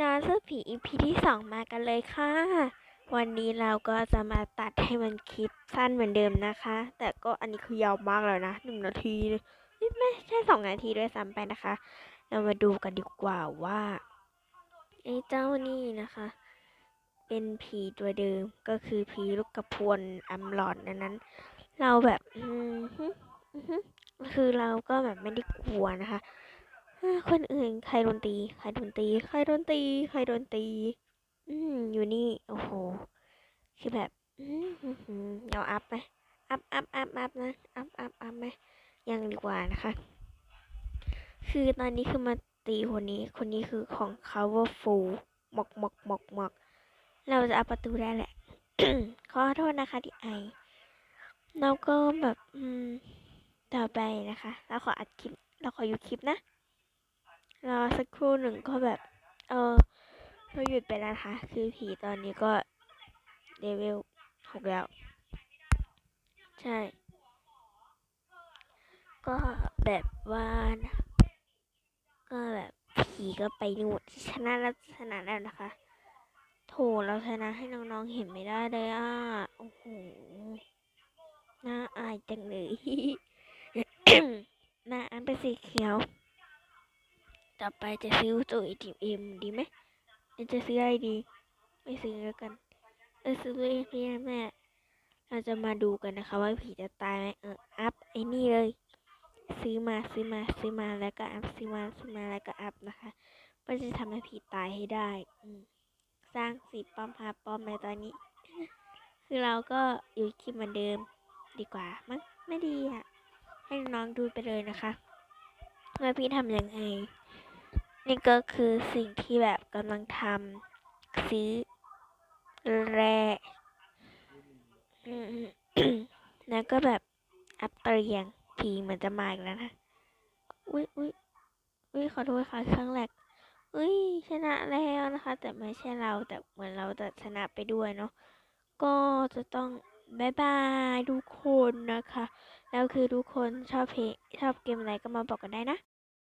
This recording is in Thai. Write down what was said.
นอนซื้อผี EP ที่สองมากันเลยค่ะ วันนี้เราก็จะมาตัดให้มันคลิปสั้นเหมือนเดิมนะคะ แต่ก็อันนี้คือยาวมากแล้วนะหนึ่งนาทีเลยเอ้ยไม่ใช่สองนาทีด้วยซ้ำไปนะคะ เรามาดูกันดีกว่าว่าไอ้เจ้านี่นะคะ เป็นผีตัวเดิมก็คือผีลูกกระพวนอัมหลอนอันนั้น เราแบบ อืมคือเราก็แบบไม่ได้กลัวนะคะ คนอื่น ใครโดนตี ใครโดนตี ใครโดนตี ใครโดนตี อืมอยู่นี่ โอ้โห คือแบบอืมเอาอัพไหมอัพอัพอัพอัพนะ อัพอัพอัพไหมยังดีกว่านะคะ คือตอนนี้คือมาตีคนนี้ คนนี้คือของ coverful หมกหมกหมกหมกเราจะเอาประตูได้แหละ ขอโทษนะคะที่ไอ แล้วก็แบบ อืม ต่อไปนะคะ เราขออัดคลิป เราขอหยุดคลิปนะ รอสักครู่หนึ่งก็แบบ เออเราหยุดไปแล้วนะคะคือผีตอนนี้ก็เลเวลหกแล้ว ใช่ ก็แบบว่านะก็แบบผีก็ไปนู่นชนะแล้วชนะแล้วนะคะ โถเราชนะให้น้องๆเห็นไม่ได้เลยอะโอ้โหน่าอายจังเลยหน้าอันเป็นสีเขียว ต่อไปจะซื้อตัวไอทีเอ็มดีไหมหรือจะซื้ออะไรดี ไม่ซื้อแล้วกัน เออซื้อตัวเองพี่แม่เราจะมาดูกันนะคะ ว่าผีจะตายไหมเอออัพไอ้นี่เลย ซื้อมาซื้อมาซื้อมาแล้วก็อัพซื้อมาซื้อมาแล้วก็อัพนะคะเพื่อจะทำให้ผีตายให้ได้ อืสร้างสีป้อมหาป้อมในตอนนี้ คือเราก็อยู่คลิปเหมือนเดิมดีกว่า มั้งไม่ดีอะ ให้น้องๆดูไปเลยนะคะว่าพี่ทำยังไง นี่ก็คือสิ่งที่แบบกำลังทำซื้อแร่แล้วก็แบบอัปเตรียงผีเหมือนจะมาอีกแล้วนะ อุ้ยอุ้ยอุ้ยขอโทษค่ะครั้งแรกอุ้ยชนะแล้วนะคะ แต่ไม่ใช่เราแต่เหมือนเราจะชนะไปด้วยเนาะก็จะต้องบายบายทุกคนนะคะ แล้วคือทุกคนชอบเพลงชอบเกมอะไรก็มาบอกกันได้นะ